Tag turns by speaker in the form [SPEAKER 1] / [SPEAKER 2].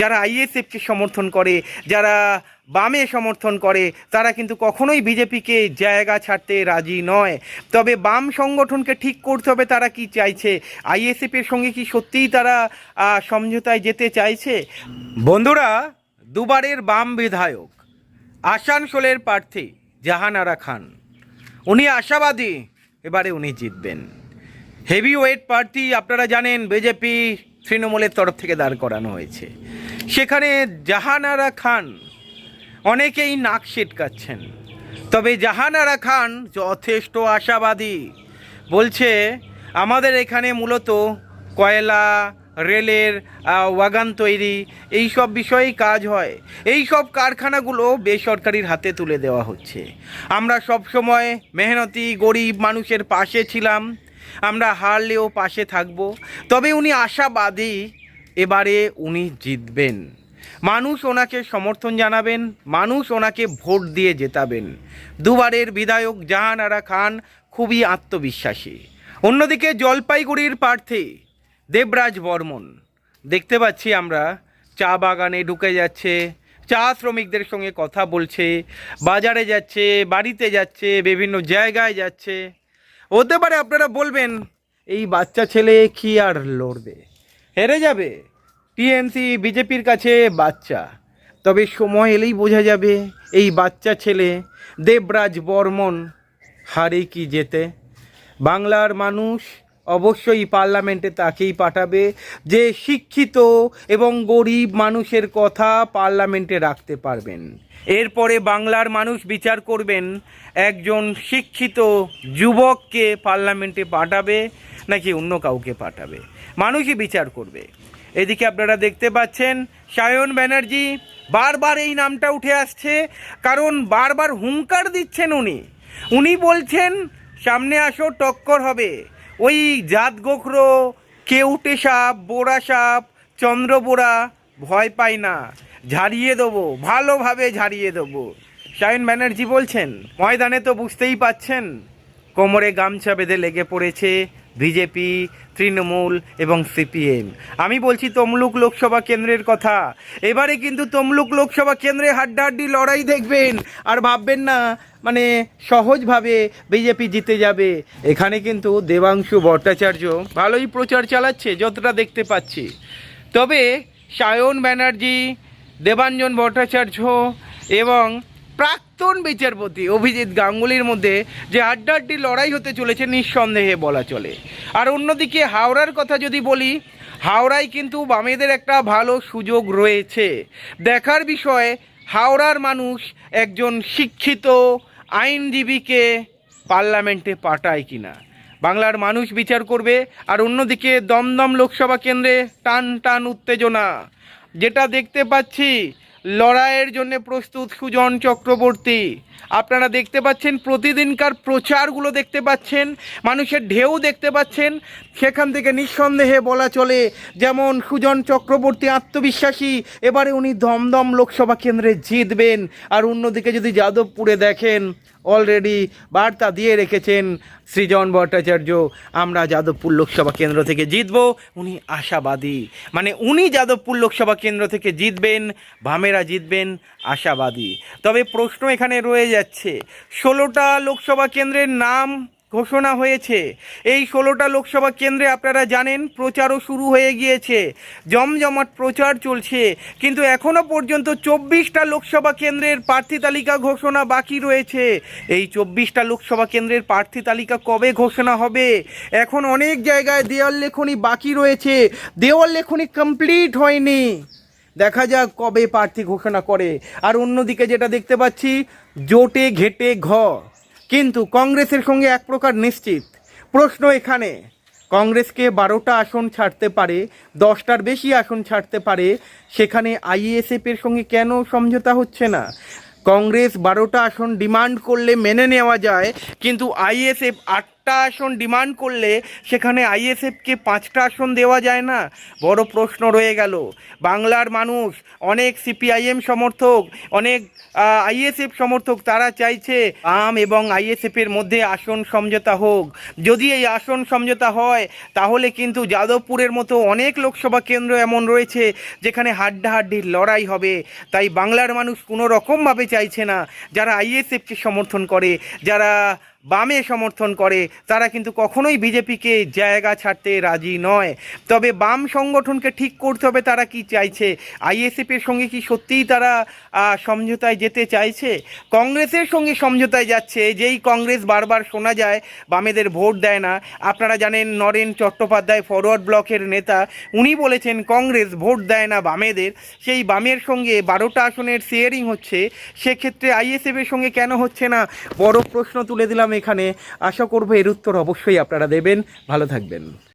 [SPEAKER 1] যারা আইএসএফকে সমর্থন করে, যারা বামে সমর্থন করে, তারা কিন্তু কখনোই বিজেপিকে জায়গা ছাড়তে রাজি নয়। তবে বাম সংগঠনকে ঠিক করতে হবে, তারা কি চাইছে? আইএসএফের সঙ্গে কি সত্যিই তারা সমঝোতায় যেতে চাইছে? বন্ধুরা, দুবারের বাম বিধায়ক আসানসোলের প্রার্থী জাহানারা খান, উনি আশাবাদী, এবারে উনি জিতবেন। হেভি ওয়েট প্রার্থী, আপনারা জানেন, বিজেপি তৃণমূলের তরফ থেকে দাঁড় করানো হয়েছে। সেখানে জাহানারা খান, অনেকেই নাক সিটকাচ্ছেন তবে জাহানারা খান যথেষ্ট আশাবাদী। বলছে, আমাদের এখানে মূলত কয়লা, রেলের ওয়াগান তৈরি, এই সব বিষয়েই কাজ হয়। এই সব কারখানাগুলো বেসরকারির হাতে তুলে দেওয়া হচ্ছে। আমরা সব সময় মেহনতি, গরিব মানুষের পাশে ছিলাম। আমরা হারলেও পাশে থাকব। তবে উনি আশাবাদী এবারে উনি জিতবেন। মানুষ ওনাকে সমর্থন জানাবেন, মানুষ ওনাকে ভোট দিয়ে জেতাবেন। দুবারের বিধায়ক জাহানারা খান খুবই আত্মবিশ্বাসী। অন্যদিকে জলপাইগুড়ির প্রার্থী দেবরাজ বর্মন। দেখতে পাচ্ছি আমরা, চা বাগানে ঢুকে যাচ্ছে, চা শ্রমিকদের সঙ্গে কথা বলছে, বাজারে যাচ্ছে, বাড়িতে যাচ্ছে, বিভিন্ন জায়গায় যাচ্ছে। হতে পারে আপনারা বলবেন, এই বাচ্চা ছেলে কি আর লড়বে? হেরে যাবে? টিএমসি বিজেপির কাছে বাচ্চা। তবে সময় এলেই বোঝা যাবে, এই বাচ্চা ছেলে দেবরাজ বর্মন হারে কি যেতে বাংলার মানুষ অবশ্যই পার্লামেন্টে তাকেই পাঠাবে, যে শিক্ষিত এবং গরিব মানুষের কথা পার্লামেন্টে রাখতে পারবেন। এরপরে বাংলার মানুষ বিচার করবেন, একজন শিক্ষিত যুবককে পার্লামেন্টে পাঠাবে নাকি অন্য কাউকে পাঠাবে। মানুষই বিচার করবে। এদিকে আপনারা দেখতে পাচ্ছেন সায়ন ব্যানার্জি বারবার এই নামটা উঠে আসছে, কারণ বারবার হুঙ্কার দিচ্ছেন উনি। উনি বলছেন, সামনে আসো, টক্কর হবে। ওই জাত গোখরো কেউটে সাপ বোড়া সাপ, চন্দ্র চন্দ্রবোড়া ভয় পায় না। ঝাড়িয়ে দেবো, ভালোভাবে ঝাড়িয়ে দেবো। সায়ন ব্যানার্জি বলছেন, ময়দানে তো বুঝতেই পাচ্ছেন, কোমরে গামছা বেঁধে লেগে পড়েছে বিজেপি, তৃণমূল এবং সিপিএম। আমি বলছি তমলুক লোকসভা কেন্দ্রের কথা। এবারে কিন্তু তমলুক লোকসভা কেন্দ্রে হাড্ডাহাড্ডি লড়াই দেখবেন। আর ভাববেন না মানে সহজভাবে বিজেপি জিতে যাবে। এখানে কিন্তু দেবাংশু ভট্টাচার্য ভালোই প্রচার চালাচ্ছে, যতটা দেখতে পাচ্ছি। তবে সায়ন ব্যানার্জি, দেবাঞ্জন ভট্টাচার্য এবং প্রাক্তন বিচারপতি অভিজিৎ গাঙ্গুলির মধ্যে যে আড্ডাড্ডি লড়াই হতে চলেছে নিঃসন্দেহে বলা চলে। আর অন্যদিকে হাওড়ার কথা যদি বলি, হাওড়ায় কিন্তু বামেদের একটা ভালো সুযোগ রয়েছে। দেখার বিষয়, হাওড়ার মানুষ একজন শিক্ষিত আইনজীবীকে পার্লামেন্টে পাঠায় কিনা। বাংলার মানুষ বিচার করবে, আর অন্যদিকে দমদম লোকসভা কেন্দ্রে টান টান উত্তেজনা। যেটা দেখতে পাচ্ছি লড়াইয়ের জন্য প্রস্তুত সুজন চক্রবর্তী। আপনারা দেখতে পাচ্ছেন, প্রতিদিনকার প্রচারগুলো দেখতে পাচ্ছেন, মানুষের ঢেউ দেখতে পাচ্ছেন, সেখান থেকে নিঃসন্দেহে বলা চলে, যেমন সুজন চক্রবর্তী আত্মবিশ্বাসী, এবারে উনি দমদম লোকসভা কেন্দ্রে জিতবেন। আর অন্যদিকে যদি যাদবপুরে দেখেন অলরেডি বার্তা দিয়ে রেখেছেন সৃজন ভট্টাচার্য, আমরা যাদবপুর লোকসভা কেন্দ্র থেকে জিতব, উনি আশাবাদী। মানে উনি যাদবপুর লোকসভা কেন্দ্র থেকে জিতবেন, ভামেরা জিতবেন, আশাবাদী। তবে প্রশ্ন এখানে রয়ে যাচ্ছে, ষোলোটা লোকসভা কেন্দ্রের নাম ঘোষণা হয়েছে। এই ষোলোটা লোকসভা কেন্দ্রে আপনারা জানেন, প্রচারও শুরু হয়ে গিয়েছে। জমজমাট প্রচার চলছে। কিন্তু এখনও পর্যন্ত চব্বিশটা লোকসভা কেন্দ্রের প্রার্থী তালিকা ঘোষণা বাকি রয়েছে। এই চব্বিশটা লোকসভা কেন্দ্রের প্রার্থী তালিকা কবে ঘোষণা হবে? এখন অনেক জায়গায় দেওয়াল লেখনি বাকি রয়েছে। দেওয়াল লেখনি কমপ্লিট হয়নি। দেখা যাক কবে প্রার্থী ঘোষণা করে। আর অন্যদিকে যেটা দেখতে পাচ্ছি, জোটে ঘেটে ঘ। কিন্তু কংগ্রেসের সঙ্গে এক প্রকার নিশ্চিত। প্রশ্ন এখানে, কংগ্রেসকে বারোটা আসন ছাড়তে পারে, দশটার বেশি আসন ছাড়তে পারে, সেখানে আইএসএফের সঙ্গে কেন সমঝোতা হচ্ছে না? কংগ্রেস বারোটা আসন ডিমান্ড করলে মেনে নেওয়া যায়, কিন্তু আইএসএফ আটটা আসন ডিমান্ড করলে সেখানে আইএসএফকে পাঁচটা আসন দেওয়া যায় না? বড় প্রশ্ন রয়ে গেল। বাংলার মানুষ, অনেক সিপিআইএম সমর্থক, অনেক আইএসএফ সমর্থক, তারা চাইছে আম এবং আইএসএফের মধ্যে আসন সমঝোতা হোক। যদি এই আসন সমঝোতা হয়, তাহলে কিন্তু যাদবপুরের মতো অনেক লোকসভা কেন্দ্র এমন রয়েছে, যেখানে হাড্ডাহাড্ডির লড়াই হবে। তাই বাংলার মানুষ কোনো রকমভাবে চাইছে না যারা আইএসএফকে সমর্থন করে, যারা বামে সমর্থন করে, তারা কিন্তু কখনোই বিজেপিকে জায়গা ছাড়তে রাজি নয়। তবে বাম সংগঠনকে ঠিক করতে হবে, তারা কি চাইছে? আইএসএফের সঙ্গে কি সত্যিই তারা সমঝোতায় যেতে চাইছে? কংগ্রেসের সঙ্গে সমঝোতায় যাচ্ছে, যেই কংগ্রেস বারবার শোনা যায়, বামেদের ভোট দেয় না। আপনারা জানেন নরেন চট্টোপাধ্যায় ফরওয়ার্ড ব্লকের নেতা, উনি বলেছেন কংগ্রেস ভোট দেয় না বামেদের। সেই বামের সঙ্গে বারোটা আসনের শেয়ারিং হচ্ছে, সেক্ষেত্রে আইএসএফের সঙ্গে কেন হচ্ছে না? বড় প্রশ্ন তুলে দিলাম এখানে আশা করব এর উত্তর অবশ্যই আপনারা দেবেন। ভালো থাকবেন।